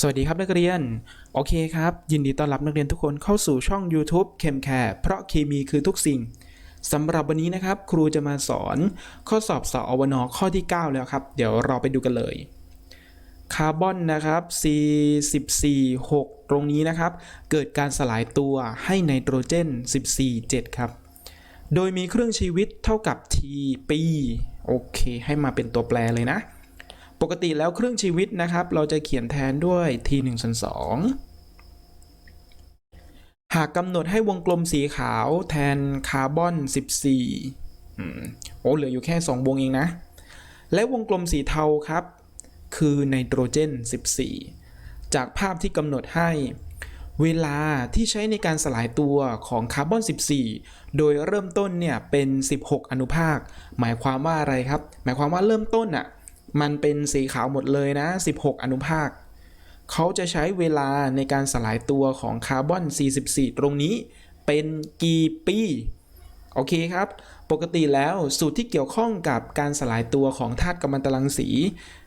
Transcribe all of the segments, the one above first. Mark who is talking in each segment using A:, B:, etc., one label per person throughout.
A: สวัสดีครับนักเรียน โอเคครับ ยินดีต้อนรับนักเรียนทุกคนเข้าสู่ช่อง YouTube เคมแคร์เพราะเคมีคือทุกสิ่งสำหรับวันนี้นะครับ ครูจะมาสอนข้อสอบสอวนข้อที่ 9 แล้วครับ เดี๋ยวเราไปดูกันเลยคาร์บอนนะครับ C14 6 ตรงนี้นะครับ เกิดการสลายตัวให้ไนโตรเจน 14 7 ครับ โดยมีเครื่องชีวิตเท่ากับ T ปีโอเค ให้มาเป็นตัวแปรเลยนะ ปกติแล้วครื่งชีวิตนะครับ เราจะเขียนแทนด้วย t 1ส่วน2หากกำหนดให้วงกลมสีขาวแทนคาร์บอน 14อโอ้เหลืออยู่แค่ 2 วงเองนะ และวงกลมสีเทาครับ คือไนโตรเจน 14 จากภาพที่กำหนดให้เวลาที่ใช้ในการสลายตัวของคาร์บอน 14 โดยเริ่มต้นเนี่ยเป็น 16 อนุภาค หมายความว่าอะไรครับ หมายความว่าเริ่มต้นอะ มันเป็นสีขาวหมดเลยนะ 16 อนุภาค เขาจะใช้เวลาในการสลายตัวของคาร์บอน 44 ตรงนี้เป็นกี่ปี โอเคครับ ปกติแล้วสูตรที่เกี่ยวข้องกับการสลายตัวของธาตุกัมมันตรังสี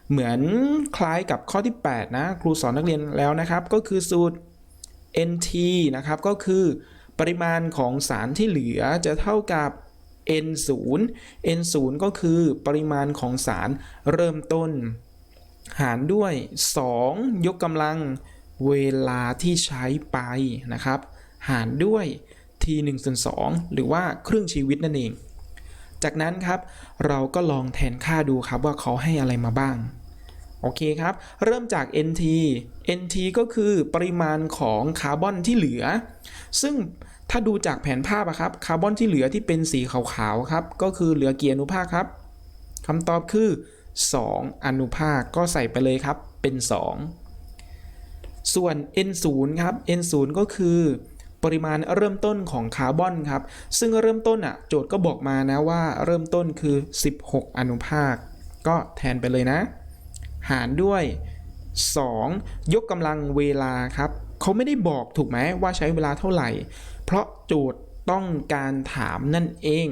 A: เหมือนคล้ายกับข้อที่ 8 นะ ครูสอนนักเรียนแล้วนะครับ ก็คือสูตร NT นะครับ ก็คือปริมาณของสารที่เหลือจะเท่ากับ N0 N0 ก็คือปริมาณของสารเริ่มต้น หารด้วย 2 ยกกำลังเวลาที่ใช้ไปนะครับ หารด้วย t 1ส่วน2หรือว่าครึ่งชีวิตนั่นเอง จากนั้นครับเราก็ลองแทนค่าดูครับว่าเขาให้อะไรมาบ้าง โอเคครับ เริ่มจาก NT NT ก็คือปริมาณของคาร์บอนที่เหลือ ซึ่ง ถ้าดูจากแผนภาพอะครับคาร์บอนที่เหลือที่เป็นสีขาวๆครับก็คือเหลือกี่อนุภาคครับคำตอบคือ 2 อนุภาคก็ใส่ไปเลยครับเป็น 2 ส่วน N0 ครับ N0 ก็คือปริมาณเริ่มต้นของคาร์บอนครับ ซึ่งเริ่มต้นอะโจทย์ก็บอกมานะว่าเริ่มต้นคือ 16 อนุภาค ก็แทนไปเลยนะ หารด้วย 2 ยกกำลังเวลาครับ เขาไม่ได้บอกถูกไหมว่าใช้เวลาเท่าไหร่ เพราะโจทย์ต้องการถามนั่นเอง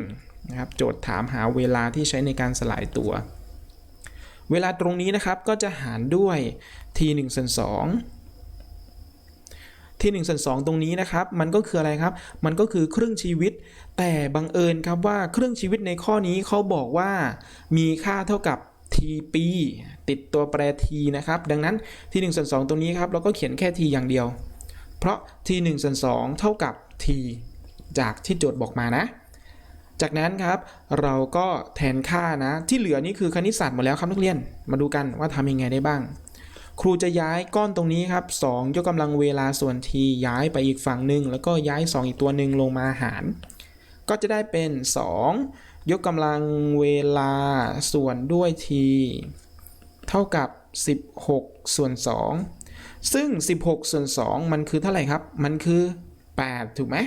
A: นะครับโจทย์ถามหาเวลาที่ใช้ในการสลายตัว เวลาตรงนี้นะครับก็จะหารด้วย t 1ส่วน2 t 1ส่วน2ตรงนี้นะครับ มันก็คืออะไรครับ มันก็คือครึ่งชีวิต แต่บังเอิญครับว่าครึ่งชีวิตในข้อนี้เขาบอกว่ามีค่าเท่ากับ t ปีติดตัวแปร t นะครับ ดังนั้น t 1ส่วน2ตรงนี้ครับเราก็เขียนแค่ t อย่างเดียว เพราะ t 1ส่วน2เท่ากับ t จากที่โจทย์บอกมานะ จากนั้นครับเราก็แทนค่านะ ที่เหลือนี่คือคณิตศาสตร์หมดแล้วครับนักเรียน มาดูกันว่าทำยังไงได้บ้าง ครูจะย้ายก้อนตรงนี้ครับ2ยกกำลังเวลาส่วน t ย้ายไปอีกฝั่งหนึ่งแล้วก็ย้าย 2 อีกตัวหนึ่งลงมาหาร ก็จะได้เป็น 2 ยกกำลังเวลาส่วนด้วย t เท่ากับ 16 ส่วน 2 ซึ่ง 16 ส่วน 2 มันคือเท่าไหร่ครับ มันคือ 8 ถูกไหม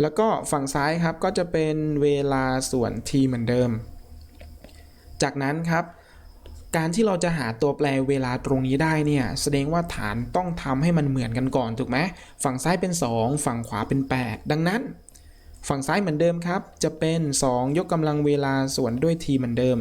A: แล้วก็ฝั่งซ้ายครับก็จะเป็นเวลาส่วน t เหมือนเดิม จากนั้นครับการที่เราจะหาตัวแปรเวลาตรงนี้ได้เนี่ยแสดงว่าฐานต้องทำให้มันเหมือนกันก่อนถูกไหมฝั่งซ้ายเป็น 2 ฝั่งขวาเป็น 8 ดังนั้น ฝั่งซ้ายเหมือนเดิมครับ จะเป็น 2 ยกกำลังเวลาส่วนด้วย t เหมือนเดิม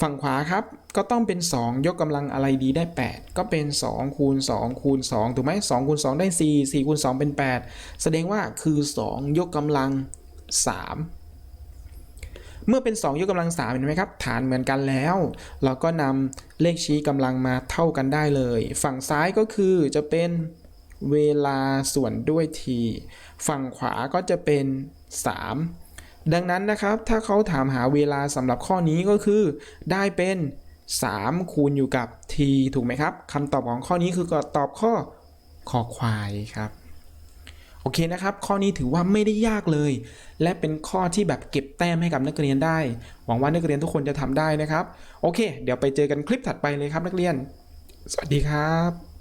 A: ฝั่งขวาครับก็ต้องเป็น 2 ยกกำลังอะไรดีได้ 8 ก็เป็น 2 คูณ 2 คูณ 2 ถูกไหม2คูณ 2 ได้ 4 4 คูณ 2 เป็น 8 แสดงว่าคือ 2 ยกกำลัง 3 เมื่อเป็น 2 ยกกำลัง 3 เห็นไหมครับ ฐานเหมือนกันแล้ว เราก็นำเลขชี้กำลังมาเท่ากันได้เลย ฝั่งซ้ายก็คือจะเป็น เวลาส่วนด้วย t ฝั่งขวาก็จะเป็น 3 ดังนั้นนะครับ ถ้าเขาถามหาเวลาสำหรับข้อนี้ก็คือ ได้เป็น 3 คูณอยู่กับ t ถูกไหมครับคำตอบของข้อนี้คือก็ตอบข้อคอควายครับโอเคนะครับ ข้อนี้ถือว่าไม่ได้ยากเลย และเป็นข้อที่แบบเก็บแต้มให้กับนักเรียนได้ หวังว่านักเรียนทุกคนจะทำได้นะครับ โอเค เดี๋ยวไปเจอกันคลิปถัดไปเลยครับนักเรียน สวัสดีครับ